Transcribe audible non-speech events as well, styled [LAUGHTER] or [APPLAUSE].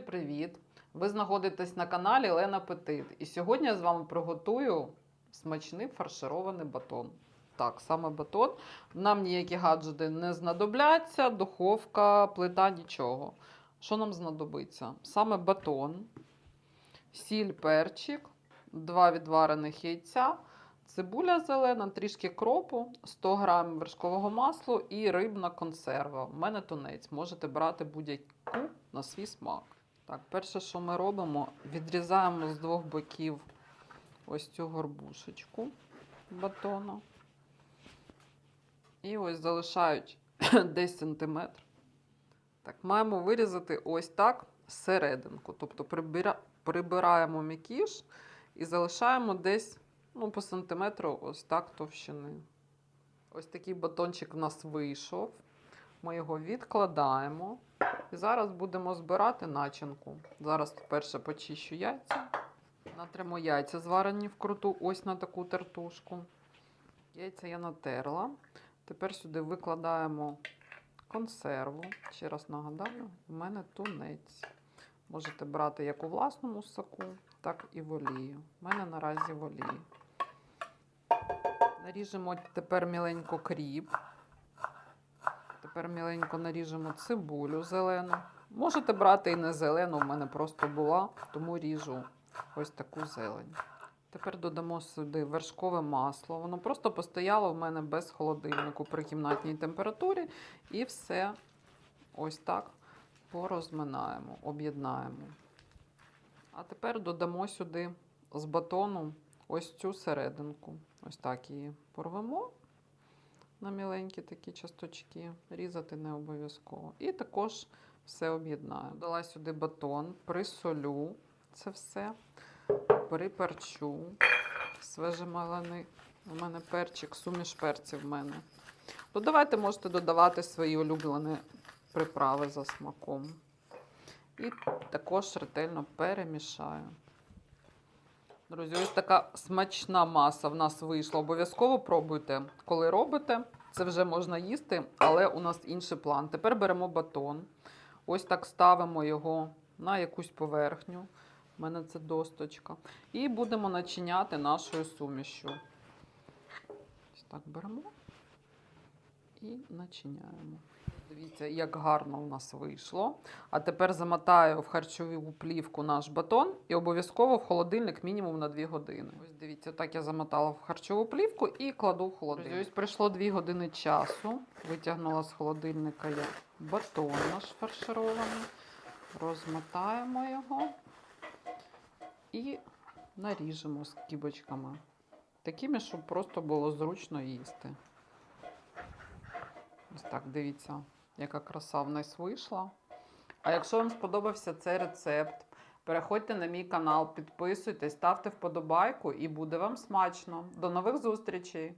Друзі, привіт! Ви знаходитесь на каналі Лена Петит. І сьогодні я з вами приготую смачний фарширований батон. Так, саме батон. Нам ніякі гаджети не знадобляться, духовка, плита, нічого. Що нам знадобиться? Саме батон, сіль, перчик, два відварених яйця, цибуля зелена, трішки кропу, 100 г вершкового масла і рибна консерва. У мене тунець. Можете брати будь-яку на свій смак. Так, перше, що ми робимо, відрізаємо з двох боків ось цю горбушечку батона. І ось залишають [CLEARS THROAT] десь сантиметр. Так, маємо вирізати ось так серединку. Тобто прибира... прибираємо м'якіш і залишаємо десь ну, по сантиметру ось так товщини. Ось такий батончик в нас вийшов. Ми його відкладаємо. І зараз будемо збирати начинку. Зараз перше почищу яйця. Натримо яйця зварені вкруту, ось на таку тертушку. Яйця я натерла. Тепер сюди викладаємо консерву. Ще раз нагадаю, у мене тунець. Можете брати як у власному соку, так і в олії. У мене наразі в олії. Наріжемо тепер міленько кріп. Тепер міленько наріжемо цибулю зелену. Можете брати і не зелену, в мене просто була, тому ріжу ось таку зелень. Тепер додамо сюди вершкове масло. Воно просто постояло в мене без холодильнику при кімнатній температурі. І все ось так порозминаємо, об'єднаємо. А тепер додамо сюди з батону ось цю серединку. Ось так її порвемо на міленькі такі часточки. Різати не обов'язково. І також все об'єднаю. Дала сюди батон, присолю це все, приперчу. Свежемалений у мене перчик, суміш перців в мене. Додавайте, можете додавати свої улюблені приправи за смаком. І також ретельно перемішаю. Друзі, ось така смачна маса в нас вийшла. Обов'язково пробуйте, коли робите. Це вже можна їсти, але у нас інший план. Тепер беремо батон. Ось так ставимо його на якусь поверхню. У мене це досточка. І будемо начиняти нашою сумішю. Ось так беремо і начиняємо. Дивіться, як гарно у нас вийшло. А тепер замотаю в харчову плівку наш батон і обов'язково в холодильник мінімум на 2 години. Ось дивіться, так я замотала в харчову плівку і кладу в холодильник. Ось пройшло 2 години часу. Витягнула з холодильника я батон наш фарширований. Розмотаємо його і наріжемо з кібочками. Такими, щоб просто було зручно їсти. Ось так, дивіться, яка краса в нас вийшла. А якщо вам сподобався цей рецепт, переходьте на мій канал, підписуйтесь, ставте вподобайку і буде вам смачно. До нових зустрічей!